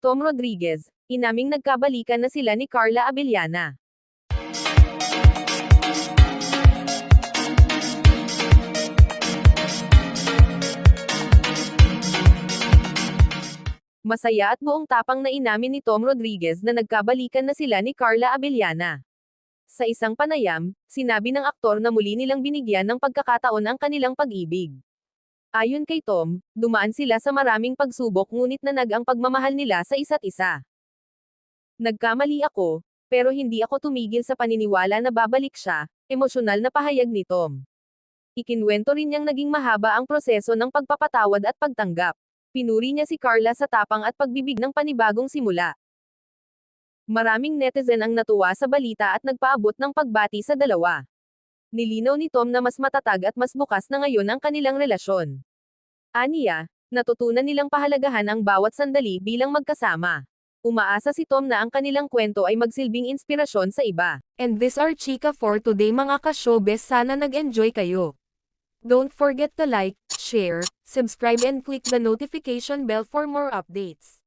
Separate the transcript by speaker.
Speaker 1: Tom Rodriguez, inaming nagkabalikan na sila ni Carla Abellana. Masaya at buong tapang na inamin ni Tom Rodriguez na nagkabalikan na sila ni Carla Abellana. Sa isang panayam, sinabi ng aktor na muli nilang binigyan ng pagkakataon ang kanilang pag-ibig. Ayon kay Tom, dumaan sila sa maraming pagsubok ngunit nanag ang pagmamahal nila sa isa't isa. Nagkamali ako, pero hindi ako tumigil sa paniniwala na babalik siya, emosyonal na pahayag ni Tom. Ikinwento rin niyang naging mahaba ang proseso ng pagpapatawad at pagtanggap. Pinuri niya si Carla sa tapang at pagbibig ng panibagong simula. Maraming netizen ang natuwa sa balita at nagpaabot ng pagbati sa dalawa. Nilinaw ni Tom na mas matatag at mas bukas na ngayon ang kanilang relasyon. Aniya, natutunan nilang pahalagahan ang bawat sandali bilang magkasama. Umaasa si Tom na ang kanilang kwento ay magsilbing inspirasyon sa iba.
Speaker 2: And this are chika for today mga ka-showbiz sana nag-enjoy kayo. Don't forget to like, share, subscribe and click the notification bell for more updates.